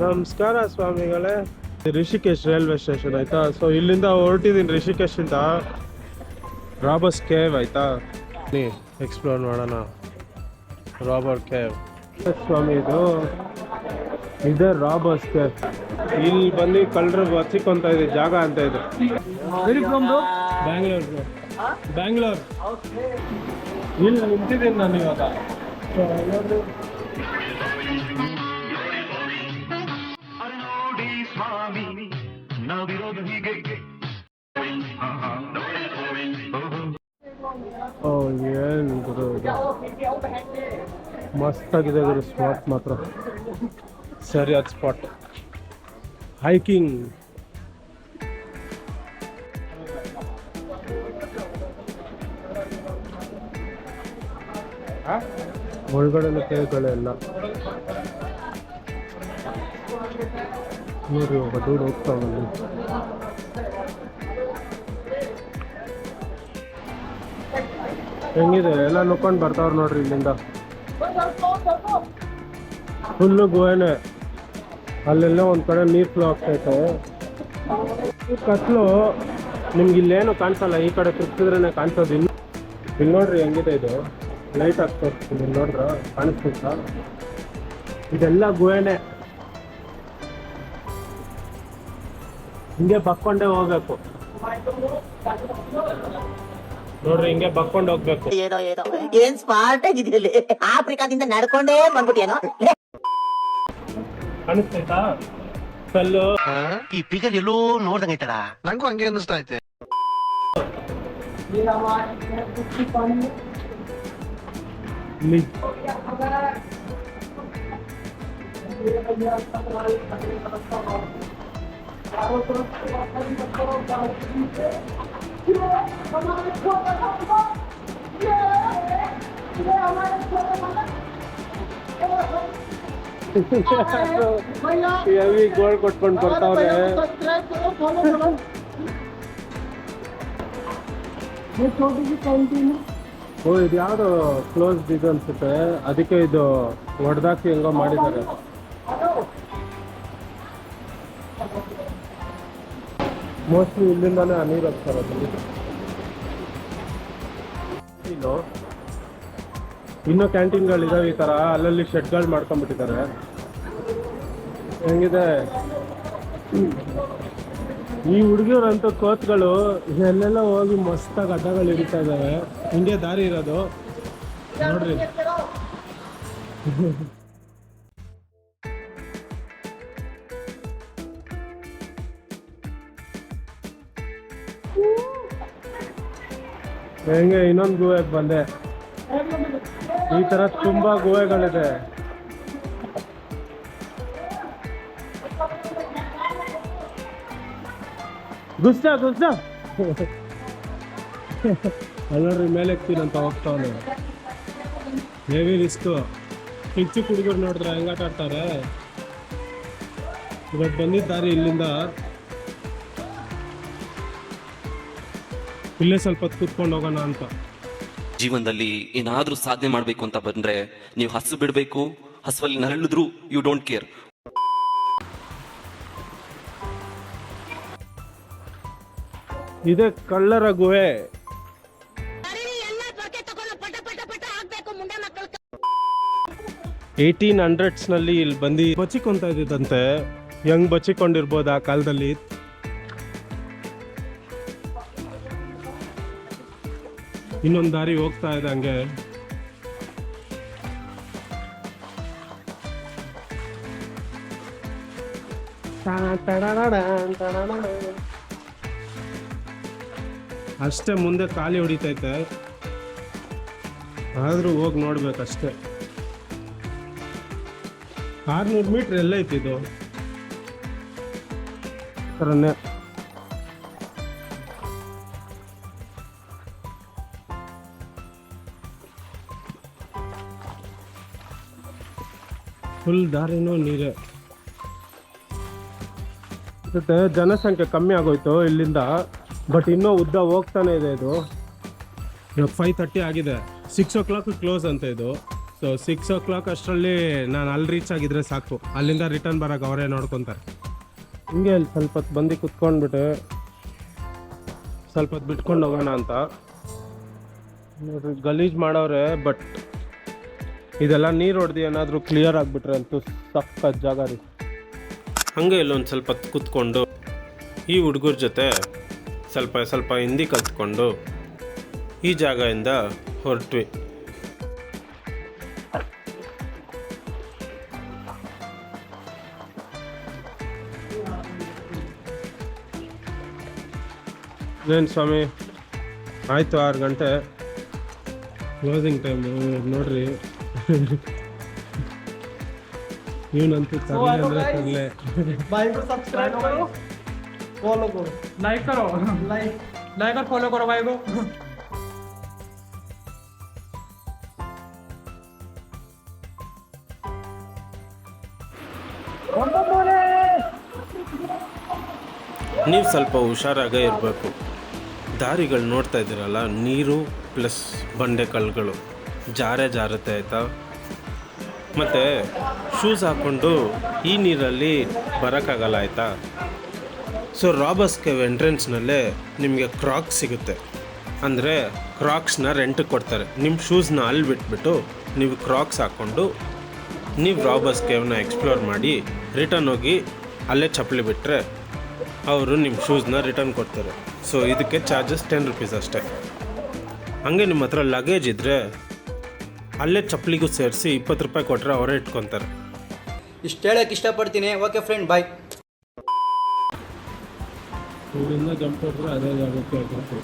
ನಮಸ್ಕಾರ ಸ್ವಾಮಿಗಳೇ. Rishikesh railway station ಆಯ್ತಾ? ಸೊ ಇಲ್ಲಿಂದ ಹೊರಟಿದ್ದೀನಿ ರಿಷಿಕೇಶಿಂದ ರಾಬರ್ಸ್ ಕೇವ್ ಆಯ್ತಾ? ನೀ ಎಕ್ಸ್ಪ್ಲೋರ್ ಮಾಡೋಣ. Robber cave. ಸ್ವಾಮಿ ಇದು ಇದೆ ರಾಬರ್ಸ್ ಕೇವ್. ಇಲ್ಲಿ ಬಂದು ಕಳ್ಳರು ಬಚ್ಚಿಕೊಂತ ಇದೆ ಜಾಗ ಅಂತ ಇದೆ. ಬ್ಯಾಂಗ್ಳೂರ್ ಬ್ಯಾಂಗ್ಳೂರ್ ಇಲ್ಲಿ ನಿಂತಿದ್ದೀನಿ ನಾನು ಇವಾಗ. ನಾವಿರೋದು ಹೀಗೆ ಏನು ಮಸ್ತಾಗಿದೆ ಗುರು ಸ್ಪಾಟ್ ಮಾತ್ರ. ಸರಿಯಾದ ಸ್ಪಾಟ್ ಹೈಕಿಂಗ್ ಒಳಗಡೆ ಕೇಳ್ಗಳೆಲ್ಲ ನೋಡ್ರಿ ಒಬ್ಬ ದೂರ ಹೋಗ್ತಾ ಹೆಂಗಿದೆ? ಎಲ್ಲ ನುಕ್ಕೊಂಡು ಬರ್ತಾವ್ರ ನೋಡ್ರಿ ಇಲ್ಲಿಂದ. ಫುಲ್ಲು ಗುಹೆನೆ ಅಲ್ಲೆಲ್ಲ ಒಂದ್ ಕಡೆ ನೀರ್ ಫ್ಲೋ ಆಗ್ತೈತೆ ಕತ್ಲು ನಿಮ್ಗೆ ಇಲ್ಲೇನು ಕಾಣಿಸಲ್ಲ, ಈ ಕಡೆ ತಿರ್ಗಿದ್ರೇನೆ ಕಾಣಿಸೋದು. ಇನ್ನು ಇಲ್ಲಿ ನೋಡ್ರಿ ಹೆಂಗಿದೆ ಇದು. ಲೈಟ್ ಆಗ್ತಾ ಇಲ್ಲಿ ನೋಡ್ರ ಕಾಣಿಸ್ತಿತ್ತ? ಇದೆಲ್ಲ ಗುಹೆನೆ ಹಿಂಗೆ ಬಕ್ಕೊಂಡೇ ಹೋಗ್ಬೇಕು. ನೋಡ್ರಿ ಹಿಂಗೆ ಬಕ್ಕೊಂಡು ಹೋಗ್ಬೇಕು. ಏನೋ ಏನೋ. ಏನ್ ಸ್ಮಾರ್ಟ್ ಆಗಿದೆಯಲ್ಲಿ ಆಫ್ರಿಕಾದಿಂದ ನಡ್ಕೊಂಡೇ ಬಂದ್ಬಿಟ್ಟೇನೋ ಕಾಣಿಸ್ತೈತಾ ಕಲ್ಲು. ಈ ಪಿಗರ್ ಎಲ್ಲೋ ನೋಡ್ದಂಗೈತಲ್ಲ ನಂಗೂ ಹಂಗೆ ಅನ್ನಿಸ್ತಾ ಐತೆ. ಇಲ್ಲಿ ಹೆವಿ ಗೋಲ್ಡ್ ಕೊಟ್ಕೊಂಡು ಬರ್ತಾವ್ರೆ. ಓ ಇದು ಯಾವ್ದು ಕ್ಲೋಸ್ ಇದು ಅನ್ಸುತ್ತೆ. ಅದಕ್ಕೆ ಇದು ಹೊಡೆದಾಕಿ ಹೆಂಗೋ ಮಾಡಿದ್ದಾರೆ. ಮೋಸ್ಟ್ಲಿ ಇಲ್ಲಿಂದಾನೇ ಆ ನೀರು ಹೋಗ್ತಾರೆ ಇನ್ನು ಇನ್ನೂ ಕ್ಯಾಂಟೀನ್ಗಳಿದಾವೆ ಈ ಥರ ಅಲ್ಲಲ್ಲಿ ಶೆಡ್ಗಳು ಮಾಡ್ಕೊಂಡ್ಬಿಟ್ಟಿದ್ದಾರೆ. ಹೆಂಗಿದೆ? ಈ ಹುಡುಗಿಯರಂತೂ ಕೋತ್ಗಳು ಎಲ್ಲೆಲ್ಲ ಹೋಗಿ ಮಸ್ತಾಗಿ ಅಡ್ಡಗಳು ಹಿಡಿತಾ ಇದಾವೆ. ಹಿಂಗೆ ದಾರಿ ಇರೋದು. ನೋಡ್ರಿ. ಹೆಂಗೆ ಇನ್ನೊಂದು ಗುಹೆಗೆ ಬಂದೆ. ಈ ತರ ತುಂಬಾ ಗುಹೆಗಳಿದೆ ಗುಸ್ಸ ಗುಸ್ಸ ಅಲ್ಲೋಡ್ರಿ ಮೇಲೆ ಎಕ್ತೀನಂತ ಹೋಗ್ತಾವನೆ ಹೆವಿ ರಿಸ್ಕು ಹೆಚ್ಚು ಹುಡುಗರು ನೋಡಿದ್ರೆ ಹೆಂಗಾಟ ಆಡ್ತಾರೆ. ಇವತ್ತು ಬಂದಿದ್ದಾರೆ ಇಲ್ಲಿಂದ. ಇಲ್ಲೇ ಸ್ವಲ್ಪ ಹೊತ್ತು ಕೂತ್ಕೊಂಡು ಹೋಗೋಣ ಅಂತ. ಜೀವನದಲ್ಲಿ ಏನಾದರೂ ಸಾಧನೆ ಮಾಡಬೇಕು ಅಂತ ಬಂದ್ರೆ ನೀವು ಹಸು ಬಿಡಬೇಕು ಹಸುವಲ್ಲಿ ನರಳಿದ್ರು ಯು ಡೋಂಟ್ ಕೇರ್ ಇದೆ ಕಳ್ಳರ ಗುಹೆ. ಏಯ್ಟೀನ್ ಹಂಡ್ರೆಡ್ಸ್ನಲ್ಲಿ ಇಲ್ಲಿ ಬಂದು ಬಚ್ಚಿಕೊಂತ ಇದ್ದಿದ್ದಂತೆ. ಹೆಂಗ್ ಬಚ್ಚಿಕೊಂಡಿರ್ಬೋದು ಆ ಕಾಲದಲ್ಲಿ. ಇನ್ನೊಂದು ದಾರಿ ಹೋಗ್ತಾ ಇದೆ ಹಂಗೆ. ಅಷ್ಟೇ ಮುಂದೆ ಖಾಲಿ ಹೊಡಿತೈತೆ. ಆದ್ರೂ ಹೋಗಿ ನೋಡ್ಬೇಕಷ್ಟೇ. ಆರ್ನೂರು ಮೀಟ್ರ್ ಎಲ್ಲ ಐತಿ ಇದು. ಥರನೇ ಫುಲ್ ದಾರಿನೂ ನೀರೇ. ಜೊತೆ ಜನಸಂಖ್ಯೆ ಕಮ್ಮಿ ಆಗೋಯ್ತು ಇಲ್ಲಿಂದ ಬಟ್ ಇನ್ನೂ ಉದ್ದ ಹೋಗ್ತಾನೆ ಇದೆ ಇದು. ಇವಾಗ ಫೈವ್ ತರ್ಟಿ ಆಗಿದೆ. ಸಿಕ್ಸ್ ಓ ಕ್ಲಾಕ್ ಕ್ಲೋಸ್ ಅಂತ ಇದು. ಸೊ ಸಿಕ್ಸ್ ಓ ಕ್ಲಾಕ್ ಅಷ್ಟರಲ್ಲಿ ನಾನು ಅಲ್ಲಿ ರೀಚ್ ಆಗಿದ್ರೆ ಸಾಕು. ಅಲ್ಲಿಂದ ರಿಟರ್ನ್ ಬರೋಕೆ ಅವರೇ ನೋಡ್ಕೊತಾರೆ. ಹಿಂಗೆ ಅಲ್ಲಿ ಸ್ವಲ್ಪ ಹೊತ್ತು ಬಂದು ಕುತ್ಕೊಂಡ್ಬಿಟ್ಟು ಸ್ವಲ್ಪ ಹೊತ್ತು ಬಿಟ್ಕೊಂಡು ಹೋಗೋಣ ಅಂತ. ಗಲೀಜು ಮಾಡೋರೆ ಬಟ್ ಇದೆಲ್ಲ ನೀರು ಹೊಡೆದು ಏನಾದರೂ ಕ್ಲಿಯರ್ ಆಗಿಬಿಟ್ರೆ ಅಂತೂ ಸಕ್ಕ ಜಾಗ ರೀ. ಹಂಗೆ ಇಲ್ಲೊಂದು ಸ್ವಲ್ಪ ಕೂತ್ಕೊಂಡು ಈ ಹುಡುಗರ ಜೊತೆ ಸ್ವಲ್ಪ ಸ್ವಲ್ಪ ಹಿಂದಿ ಕಲ್ತ್ಕೊಂಡು ಈ ಜಾಗದಿಂದ ಹೊರಟ್ವಿ. ಏನು ಸ್ವಾಮಿ? ಆಯಿತು ಆರು ಗಂಟೆ. ಕ್ಲೋಸಿಂಗ್ ಟೈಮು ನೋಡ್ರಿ. ಇವನಂತೂ ತರಲೆ ಅಂದರೆ ತರಲೆ भाई को सब्सक्राइब करो फॉलो करो लाइक करो लाइक लाइक और फॉलो करो भाई को ನೀವು ಸ್ವಲ್ಪ ಹುಷಾರಾಗೇ ಇರಬೇಕು ದಾರಿಗಳು ನೋಡ್ತಾ ಇದ್ದೀರಲ್ಲ ನೀರು ಪ್ಲಸ್ ಬಂಡೆ ಕಲ್ಲುಗಳು ಜಾರೇ ಜಾರುತ್ತೆ ಆಯಿತಾ? ಮತ್ತು ಶೂಸ್ ಹಾಕ್ಕೊಂಡು ಈ ನೀರಲ್ಲಿ ಬರೋಕ್ಕಾಗಲ್ಲ ಆಯಿತಾ? ಸೊ ರಾಬರ್ಸ್ ಕೇವ್ ಎಂಟ್ರೆನ್ಸ್ನಲ್ಲೇ ನಿಮಗೆ ಕ್ರಾಕ್ಸ್ ಸಿಗುತ್ತೆ. ಅಂದರೆ ಕ್ರಾಕ್ಸ್ನ ರೆಂಟಿಗೆ ಕೊಡ್ತಾರೆ. ನಿಮ್ಮ ಶೂಸ್ನ ಅಲ್ಲಿ ಬಿಟ್ಬಿಟ್ಟು ನೀವು ಕ್ರಾಕ್ಸ್ ಹಾಕ್ಕೊಂಡು ನೀವು ರಾಬರ್ಸ್ ಕೇವ್ನ ಎಕ್ಸ್ಪ್ಲೋರ್ ಮಾಡಿ ರಿಟರ್ನ್ ಹೋಗಿ ಅಲ್ಲೇ ಚಪ್ಪಲಿ ಬಿಟ್ಟರೆ ಅವರು ನಿಮ್ಮ ಶೂಸ್ನ ರಿಟರ್ನ್ ಕೊಡ್ತಾರೆ. ಸೊ ಇದಕ್ಕೆ ಚಾರ್ಜಸ್ ಟೆನ್ ರುಪೀಸ್ ಅಷ್ಟೇ. ಹಾಗೆ ನಿಮ್ಮ ಹತ್ರ ಲಗೇಜ್ ಇದ್ದರೆ ಅಲ್ಲೇ ಚಪ್ಪಲಿಗೂ ಸೇರಿಸಿ ಇಪ್ಪತ್ತು ರೂಪಾಯಿ ಕೊಟ್ಟರೆ ಅವರೇ ಇಟ್ಕೊತಾರೆ. ಇಷ್ಟು ಹೇಳಕ್ಕೆ ಇಷ್ಟಪಡ್ತೀನಿ. ಓಕೆ ಫ್ರೆಂಡ್ ಬಾಯ್ ಇಲ್ಲಿಂದ ಜಂಪ್ ಹೊಡೆದ್ರೆ ಅದೇ ಜಾಗಕ್ಕೆ ಹೋಗ್ಬೇಕು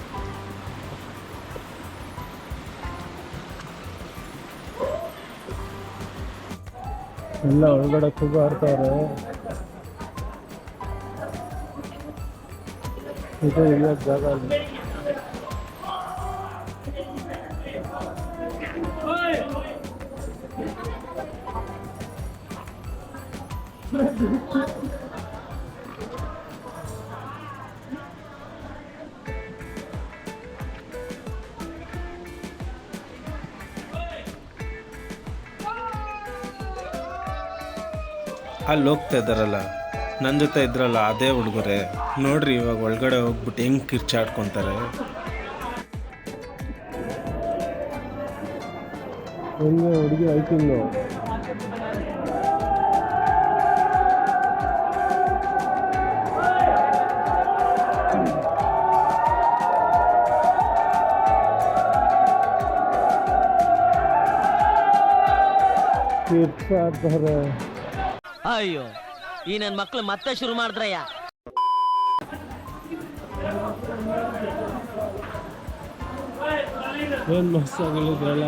ಎಲ್ಲ ಒಳಗಡೆ ಕೂಗಾಡ್ತವ್ರೆ ಇದು ಇಳಿಯೋಕ್ ಜಾಗ ಅಲ್ಲ. ಅಲ್ಲಿ ಹೋಗ್ತಾ ಇದ್ದಾರಲ್ಲ ನನ್ನ ಜೊತೆ ಇದ್ರಲ್ಲ ಅದೇ ಹುಡುಗರೆ. ನೋಡ್ರಿ ಇವಾಗ ಒಳಗಡೆ ಹೋಗ್ಬಿಟ್ಟು ಹೆಂಗೆ ಕಿರ್ಚಾಡ್ಕೊಂತಾರೆ. ಹುಡುಗಿ ಐತಿಂದು ಕಿರ್ಚಾಡ್ತಾರೆ ಅಯ್ಯೋ ಈ ನನ್ ಮಕ್ಳು ಮತ್ತೆ ಶುರು ಮಾಡಿದ್ರಯ್ಯ. ಏನು ಮಸ್ತ್ ಆಗಿಲ್ಲ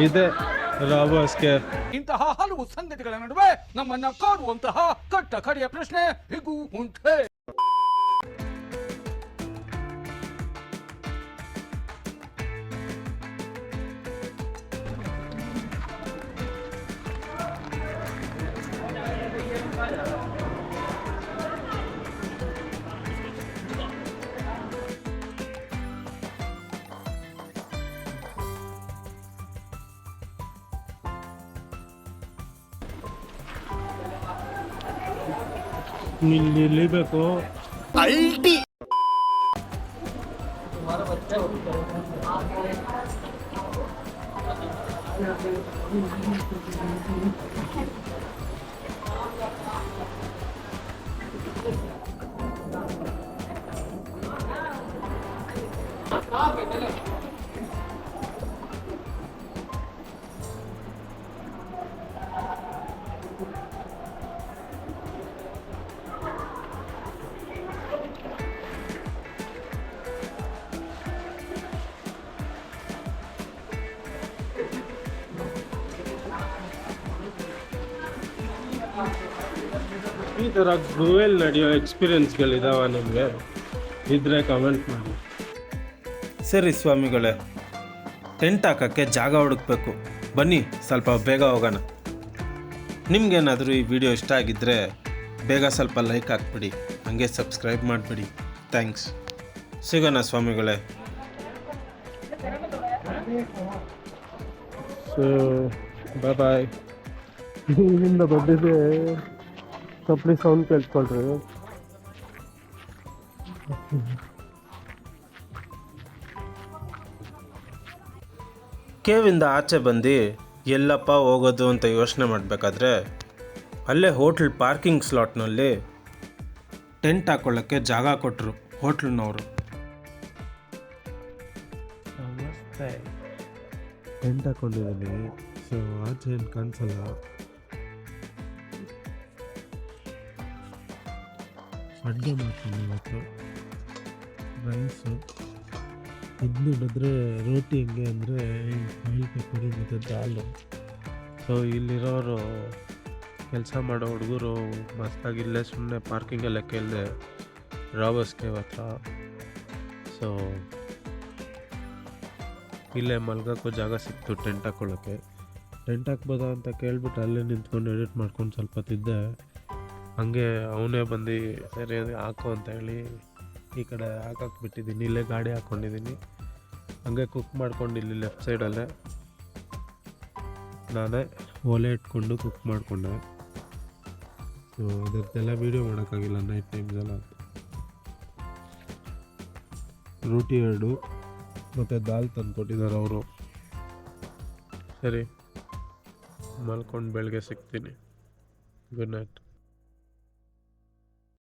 ಇದೆ ರಾಬರ್ಸ್ಗೆ ಇಂತಹ ಹಲವು ಸಂಗತಿಗಳ ನಡುವೆ ನಮ್ಮನ್ನ ಕಾಡುವಂತಹ ಕಟ್ಟ ಕಡೆಯ ಪ್ರಶ್ನೆ ಹೀಗೂ ಉಂಟೆ? ಇಲ್ಲಿ ಇಳಿಬೇಕು ಈ ಥರ ಗ್ರೂವೆಲ್ ನಡೆಯೋ ಎಕ್ಸ್ಪೀರಿಯನ್ಸ್ಗಳಿದಾವ ನಿಮಗೆ? ಇದ್ರೆ ಕಮೆಂಟ್ ಮಾಡಿ. ಸರಿ ಸ್ವಾಮಿಗಳೇ ಟೆಂಟ್ ಹಾಕೋಕ್ಕೆ ಜಾಗ ಹುಡುಕ್ಬೇಕು. ಬನ್ನಿ ಸ್ವಲ್ಪ ಬೇಗ ಹೋಗೋಣ. ನಿಮ್ಗೇನಾದರೂ ಈ ವಿಡಿಯೋ ಇಷ್ಟ ಆಗಿದ್ದರೆ ಬೇಗ ಸ್ವಲ್ಪ ಲೈಕ್ ಹಾಕ್ಬಿಡಿ ಹಂಗೆ ಸಬ್ಸ್ಕ್ರೈಬ್ ಮಾಡಿಬಿಡಿ. ಥ್ಯಾಂಕ್ಸ್ ಸಿಗೋಣ ಸ್ವಾಮಿಗಳೇ. ಸೊ ಬಾಯ್ ಬಾಯ್ ಇಲ್ಲಿಂದ ಬಂದಿದೆ ಚಪ್ಪಲಿ ಸೌಂಡ್ ಕೇಳ್ಕೊಳ್ರಿ ಕೇವಿಂದ ಆಚೆ ಬಂದು ಎಲ್ಲಪ್ಪ ಹೋಗೋದು ಅಂತ ಯೋಚನೆ ಮಾಡಬೇಕಾದ್ರೆ ಅಲ್ಲೇ ಹೋಟ್ಲ್ ಪಾರ್ಕಿಂಗ್ ಸ್ಲಾಟ್ನಲ್ಲಿ ಟೆಂಟ್ ಹಾಕೊಳ್ಳೋಕ್ಕೆ ಜಾಗ ಕೊಟ್ಟರು ಹೋಟ್ಲ್ನವರು. ಟೆಂಟ್ ಹಾಕೊಂಡಿದ್ದೀನಿ. ಸೊ ಆಚೆ ಏನು ಕಾಣಿಸಲ್ಲ? ಅಡುಗೆ ಮಾಡ್ತೀನಿ ಇವತ್ತು. ರೈಸು ಇನ್ನು ನೋಡಿದ್ರೆ ರೋಟಿ ಹೆಂಗೆ ಅಂದರೆ ಆಯಿಲ್ ಪೇಪರು ಮತ್ತು ದಾಲು. ಸೊ ಇಲ್ಲಿರೋರು ಕೆಲಸ ಮಾಡೋ ಹುಡುಗರು ಮಸ್ತಾಗಿ ಇಲ್ಲೇ ಸುಮ್ಮನೆ ಪಾರ್ಕಿಂಗೆಲ್ಲ ಕೇಳಿದೆ ರಾಬರ್ಸ್ ಕೇವ್ ಹತ್ರ. ಸೊ ಇಲ್ಲೇ ಮಲ್ಗೋಕ್ಕೂ ಜಾಗ ಸಿಕ್ತು ಟೆಂಟ್ ಹಾಕ್ಕೊಳ್ಳೋಕ್ಕೆ ಟೆಂಟ್ ಹಾಕ್ಬೋದಾ ಅಂತ ಕೇಳ್ಬಿಟ್ಟು ಅಲ್ಲೇ ನಿಂತ್ಕೊಂಡು ಎಡಿಟ್ ಮಾಡ್ಕೊಂಡು ಸ್ವಲ್ಪ ತಿದ್ದೆ ಹಂಗೆ ಅವನೇ ಬಂದು ಸರಿ ಹಾಕು ಅಂತ ಹೇಳಿ ಈ ಕಡೆ ಹಾಕಕ್ಕೆ ಬಿಟ್ಟಿದ್ದೀನಿ ಇಲ್ಲೇ ಗಾಡಿ ಹಾಕ್ಕೊಂಡಿದ್ದೀನಿ. ಹಂಗೆ ಕುಕ್ ಮಾಡ್ಕೊಂಡು ಇಲ್ಲಿ ಲೆಫ್ಟ್ ಸೈಡಲ್ಲೇ ನಾನೇ ಒಲೆ ಇಟ್ಕೊಂಡು ಕುಕ್ ಮಾಡಿಕೊಂಡೆ. ಸೊ ಅದರದ್ದೆಲ್ಲ ವೀಡಿಯೋ ಮಾಡೋಕ್ಕಾಗಿಲ್ಲ ನೈಟ್ ಟೈಮ್ಸೆಲ್ಲ ರೋಟಿ ಎರಡು ಮತ್ತು ದಾಲ್ ತಂದು ಕೊಟ್ಟಿದ್ದಾರೆ ಅವರು. ಸರಿ, ಮಲ್ಕೊಂಡು ಬೆಳಗ್ಗೆ ಸಿಗ್ತೀನಿ. Good night